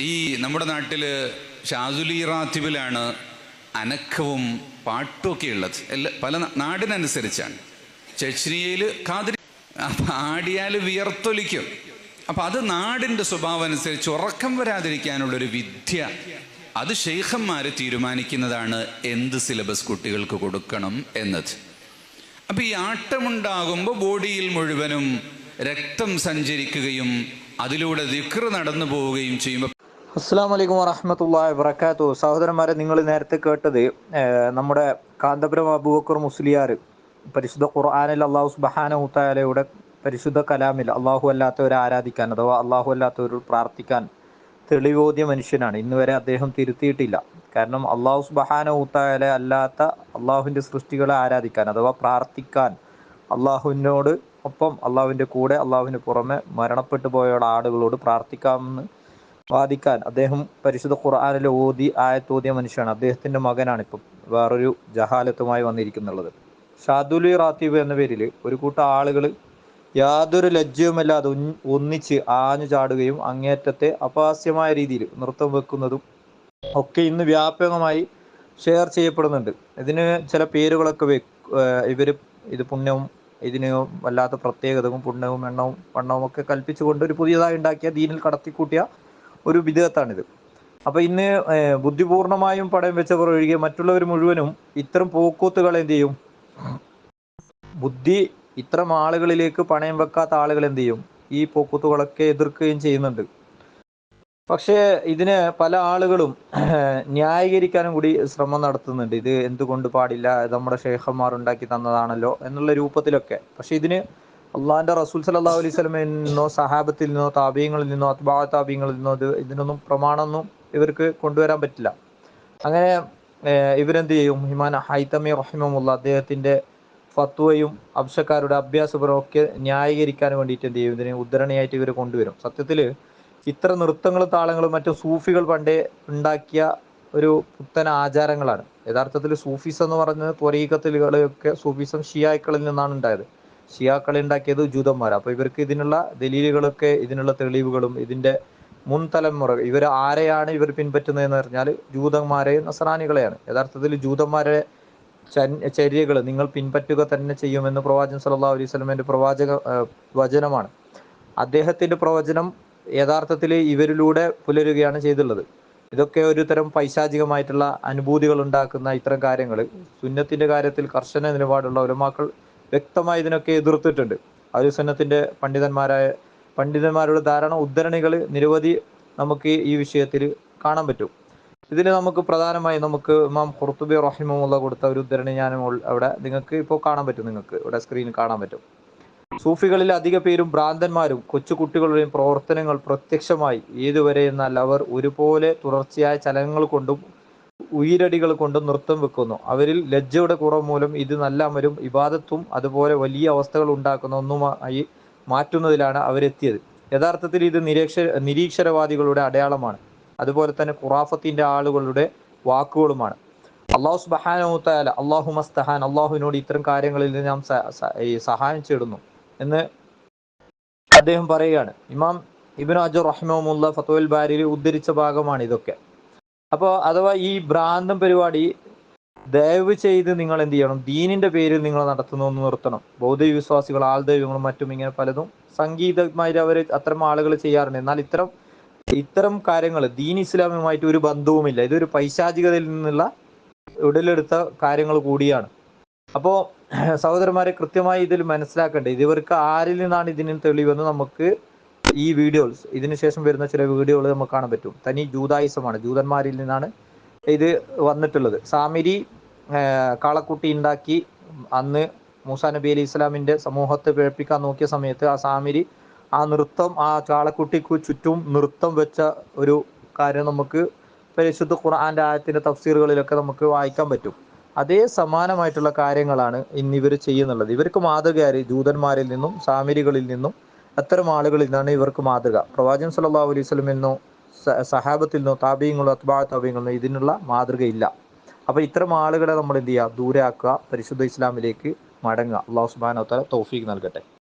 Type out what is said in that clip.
ഈ നമ്മുടെ നാട്ടിൽ ഷാസുലി റാത്തിബിലാണ് അനക്കവും പാട്ടുമൊക്കെ ഉള്ളത്. എല്ലാ പല നാടിനനുസരിച്ചാണ്. ചെച്നിയയിൽ കാതിരി അപ്പം ആടിയാൽ വിയർത്തൊലിക്കും. അപ്പം അത് നാടിന്റെ സ്വഭാവം അനുസരിച്ച് ഉറക്കം വരാതിരിക്കാനുള്ളൊരു വിദ്യ അത് ഷെയ്ഖന്മാർ തീരുമാനിക്കുന്നതാണ് എന്ത് സിലബസ് കുട്ടികൾക്ക് കൊടുക്കണം എന്നത്. അപ്പം ഈ ആട്ടമുണ്ടാകുമ്പോൾ ബോഡിയിൽ മുഴുവനും രക്തം സഞ്ചരിക്കുകയും അതിലൂടെ ദിക്ർ നടന്നു പോവുകയും ചെയ്യുമ്പോൾ അസ്സാം വലൈക്കും വറഹമത്തല്ലാ വബർക്കാത്തു സഹോദരന്മാരെ നിങ്ങൾ നേരത്തെ കേട്ടത് നമ്മുടെ കാന്തപുരം അബൂബക്കർ മുസ്ലിയാർ പരിശുദ്ധ ഖുർആാനിൽ അള്ളാഹു സുബഹാനഹുത്താലയുടെ പരിശുദ്ധ കലാമിൽ അള്ളാഹു അല്ലാത്തവരെ ആരാധിക്കാൻ അഥവാ അള്ളാഹു അല്ലാത്തവർ പ്രാർത്ഥിക്കാൻ തെളിവോദ്യ മനുഷ്യനാണ്. ഇന്ന് വരെ അദ്ദേഹം തിരുത്തിയിട്ടില്ല. കാരണം അള്ളാഹു സുബഹാന ഹുത്തായാല അല്ലാത്ത അള്ളാഹുവിന്റെ സൃഷ്ടികളെ ആരാധിക്കാൻ അഥവാ പ്രാർത്ഥിക്കാൻ അള്ളാഹുവിനോട് ഒപ്പം അള്ളാഹുവിന്റെ കൂടെ അള്ളാഹുവിന് പുറമെ മരണപ്പെട്ടു പോയ ആളുകളോട് പ്രാർത്ഥിക്കാമെന്ന് വാദിക്കാൻ. അദ്ദേഹം പരിശുദ്ധ ഖുർആാനിൽ ഓതി ആയത്തോതിയ മനുഷ്യനാണ്. അദ്ദേഹത്തിന്റെ മകനാണ് ഇപ്പം വേറൊരു ജഹാലത്തുമായി വന്നിരിക്കുന്നുള്ളത്. ഷാദുലി റാത്തീബ് എന്ന പേരിൽ ഒരു കൂട്ടം ആളുകൾ യാതൊരു ലജ്ജയുമല്ലാതെ ഒന്നിച്ച് ആഞ്ഞു ചാടുകയും അങ്ങേറ്റത്തെ അപഹാസ്യമായ രീതിയിൽ നൃത്തം വെക്കുന്നതും ഒക്കെ ഇന്ന് വ്യാപകമായി ഷെയർ ചെയ്യപ്പെടുന്നുണ്ട്. ഇതിന് ചില പേരുകളൊക്കെ ഇവർ ഇത് പുണ്യവും ഇതിന് വല്ലാത്ത പ്രത്യേകതയും പുണ്യവും എണ്ണവും വണ്ണവും ഒക്കെ കൽപ്പിച്ചുകൊണ്ട് ഒരു പുതിയതായി ഉണ്ടാക്കിയ ദീനിൽ കടത്തിക്കൂട്ടിയ ഒരു വിധേയത്താണിത് അപ്പൊ ഇന്ന് ബുദ്ധിപൂർണമായും പടയം വെച്ചവർ ഒഴികെ മറ്റുള്ളവർ മുഴുവനും ഇത്തരം പോക്കൂത്തുകൾ എന്ത് ചെയ്യും? ബുദ്ധി ഇത്തരം ആളുകളിലേക്ക് പണയം വെക്കാത്ത ആളുകൾ എന്ത് ചെയ്യും? ഈ പോക്കൂത്തുകളൊക്കെ എതിർക്കുകയും ചെയ്യുന്നുണ്ട്. പക്ഷേ ഇതിന് പല ആളുകളും ന്യായീകരിക്കാനും കൂടി ശ്രമം നടത്തുന്നുണ്ട്. ഇത് എന്തുകൊണ്ട് പാടില്ല? നമ്മുടെ ഷേഖന്മാർ ഉണ്ടാക്കി തന്നതാണല്ലോ എന്നുള്ള രൂപത്തിലൊക്കെ. പക്ഷെ ഇതിന് അള്ളാഹിന്റെ റസൂൽ സല്ലല്ലാഹു അലൈഹി സ്വലമയിൽ നിന്നോ സഹാബത്തിൽ നിന്നോ താപീയങ്ങളിൽ നിന്നോ അത്ബാ താപീയങ്ങളിൽ നിന്നോ ഇത് ഇതിനൊന്നും പ്രമാണമൊന്നും ഇവർക്ക് കൊണ്ടുവരാൻ പറ്റില്ല. അങ്ങനെ ഇവരെന്ത് ചെയ്യും? ഹിമാൻ ഹൈത്തമി റഹിമുള്ള അദ്ദേഹത്തിന്റെ ഫത്വയും അബ്ഷക്കാരുടെ അഭ്യാസപരവും ഒക്കെ ന്യായീകരിക്കാൻ വേണ്ടിയിട്ട് എന്ത് ചെയ്യും? ഇതിനെ ഉദ്ധരണിയായിട്ട് ഇവർ കൊണ്ടുവരും. സത്യത്തിൽ ഇത്ര നൃത്തങ്ങളും താളങ്ങളും മറ്റും സൂഫികൾ പണ്ടേ ഉണ്ടാക്കിയ ഒരു പുത്തൻ ആചാരങ്ങളാണ്. യഥാർത്ഥത്തിൽ സൂഫിസം എന്ന് പറയുന്നത് ത്വരീകത്തിലുകളൊക്കെ സൂഫിസം ഷിയാക്കളിൽ നിന്നാണ് ഉണ്ടായത്. ഷിയാക്കളെ ഉണ്ടാക്കിയത് ജൂതന്മാർ അപ്പൊ ഇവർക്ക് ഇതിനുള്ള ദലീലുകളൊക്കെ ഇതിനുള്ള തെളിവുകളും ഇതിന്റെ മുൻ തലമുറ ഇവർ ആരെയാണ് ഇവർ പിൻപറ്റുന്നതെന്ന് പറഞ്ഞാൽ ജൂതന്മാരെയും നസറാനികളെയാണ് യഥാർത്ഥത്തിൽ ജൂതന്മാരെ ചര്യകൾ നിങ്ങൾ പിൻപറ്റുക തന്നെ ചെയ്യുമെന്ന് പ്രവാചകൻ സല്ലാ അലൈഹി വസല്ലമയുടെ പ്രവാചക വചനമാണ്. അദ്ദേഹത്തിന്റെ പ്രവചനം യഥാർത്ഥത്തിൽ ഇവരിലൂടെ പുലരുകയാണ് ചെയ്തുള്ളത്. ഇതൊക്കെ ഒരു തരം പൈശാചികമായിട്ടുള്ള അനുഭൂതികൾ ഉണ്ടാക്കുന്ന ഇത്തരം കാര്യങ്ങൾ സുന്നത്തിന്റെ കാര്യത്തിൽ കർശന നിലപാടുള്ള ഉലമാക്കൾ വ്യക്തമായി ഇതിനൊക്കെ എതിർത്തിട്ടുണ്ട്. അലുസന്നത്തിന്റെ പണ്ഡിതന്മാരായ പണ്ഡിതന്മാരുടെ ധാരാളം ഉദ്ധരണികൾ നിരവധി നമുക്ക് ഈ വിഷയത്തിൽ കാണാൻ പറ്റും. ഇതിൽ നമുക്ക് പ്രധാനമായി നമുക്ക് ഇമാം ഖുർത്തുബി റഹിമുള്ള കൊടുത്ത ഒരു ഉദ്ധരണി ഞാൻ അവിടെ നിങ്ങൾക്ക് ഇപ്പോൾ കാണാൻ പറ്റും നിങ്ങൾക്ക്. ഇവിടെ സ്ക്രീനിൽ കാണാൻ പറ്റും. സൂഫികളിൽ അധിക പേരും ഭ്രാന്തന്മാരും കൊച്ചുകുട്ടികളുടെയും പ്രവർത്തനങ്ങൾ പ്രത്യക്ഷമായി ഏതുവരെ എന്നാൽ അവർ ഒരുപോലെ തുടർച്ചയായ ചലനങ്ങൾ കൊണ്ടും ഉയരടികൾ കൊണ്ട് നൃത്തം വെക്കുന്നു. അവരിൽ ലജ്ജയുടെ കുറവ് മൂലം ഇത് നല്ല അമരും ഇബാദത്തും അതുപോലെ വലിയ അവസ്ഥകൾ ഉണ്ടാക്കുന്ന ഒന്നുമായി മാറ്റുന്നതിലാണ് അവരെത്തിയത്. യഥാർത്ഥത്തിൽ ഇത് നിരീക്ഷ നിരീക്ഷരവാദികളുടെ അടയാളമാണ്. അതുപോലെ തന്നെ ഖുറാഫത്തിന്റെ ആളുകളുടെ വാക്കുകളുമാണ്. അള്ളാഹു സുബഹാനുത്താല അള്ളാഹു മസ്തഹാൻ അള്ളാഹുവിനോട് ഇത്തരം കാര്യങ്ങളിൽ നിന്ന് നാം സഹായം തേടുന്നു എന്ന് അദ്ദേഹം പറയുകയാണ്. ഇമാം ഇബിൻ അജുർ റഹ്മുല്ല ഫത്തോൽ ബാരിയിൽ ഉദ്ധരിച്ച ഭാഗമാണ് ഇതൊക്കെ. അപ്പോൾ അഥവാ ഈ ഭ്രാന്തം പരിപാടി ദയവ് ചെയ്ത് നിങ്ങൾ എന്ത് ചെയ്യണം? ദീനിന്റെ പേരിൽ നിങ്ങൾ നടത്തുന്ന ഒന്ന് നിർത്തണം. ബൗദ്ധ വിശ്വാസികൾ ആൾദൈവങ്ങളും മറ്റും ഇങ്ങനെ പലതും സംഗീതമായിട്ട് അവർ അത്തരം ആളുകൾ ചെയ്യാറുണ്ട്. എന്നാൽ ഇത്തരം ഇത്തരം കാര്യങ്ങൾ ദീൻ ഇസ്ലാമുമായിട്ട് ഒരു ബന്ധവുമില്ല. ഇതൊരു പൈശാചികതയിൽ നിന്നുള്ള ഉടലെടുത്ത കാര്യങ്ങൾ കൂടിയാണ്. അപ്പോ സഹോദരന്മാരെ കൃത്യമായി ഇതിൽ മനസ്സിലാക്കേണ്ടത് ഇതിവർക്ക് ആരിൽ നിന്നാണ് ഇതിന് തെളിവെന്ന് നമുക്ക് ഈ വീഡിയോസ് ഇതിനുശേഷം വരുന്ന ചില വീഡിയോകൾ നമുക്ക് കാണാൻ പറ്റും. തനി ജൂതായുസമാണ്. ജൂതന്മാരിൽ നിന്നാണ് ഇത് വന്നിട്ടുള്ളത്. സാമിരി കാളക്കുട്ടി ഉണ്ടാക്കി അന്ന് മൂസാ നബി അലി ഇസ്ലാമിന്റെ സമൂഹത്തെ പിഴപ്പിക്കാൻ നോക്കിയ സമയത്ത് ആ സാമിരി ആ നൃത്തം ആ കാളക്കുട്ടിക്ക് ചുറ്റും നൃത്തം വെച്ച ഒരു കാര്യം നമുക്ക് പരിശുദ്ധ ഖുർആന്റെ ആയത്തിന്റെ തഫ്സീറുകളിലൊക്കെ നമുക്ക് വായിക്കാൻ പറ്റും. അതേ സമാനമായിട്ടുള്ള കാര്യങ്ങളാണ് ഇന്നിവർ ചെയ്യുന്നുള്ളത്. ഇവർക്ക് മാതൃകയായി ജൂതന്മാരിൽ നിന്നും സാമിരികളിൽ നിന്നും അത്തരം ആളുകളിൽ നിന്നാണ് ഇവർക്ക് മാതൃക. പ്രവാചകൻ സല്ലാ അലൈഹി വസല്ലം എന്നോ സ- സഹാബത്തിൽ നിന്നോ താപീയങ്ങളോ അത്ബാ താപീയങ്ങളോ ഇതിനുള്ള മാതൃകയില്ല. അപ്പൊ ഇത്തരം ആളുകളെ നമ്മൾ എന്ത് ചെയ്യുക? ദൂരാക്കുക പരിശുദ്ധ ഇസ്ലാമിലേക്ക് മടങ്ങുക. അള്ളാഹു സുബാനോ തല നൽകട്ടെ.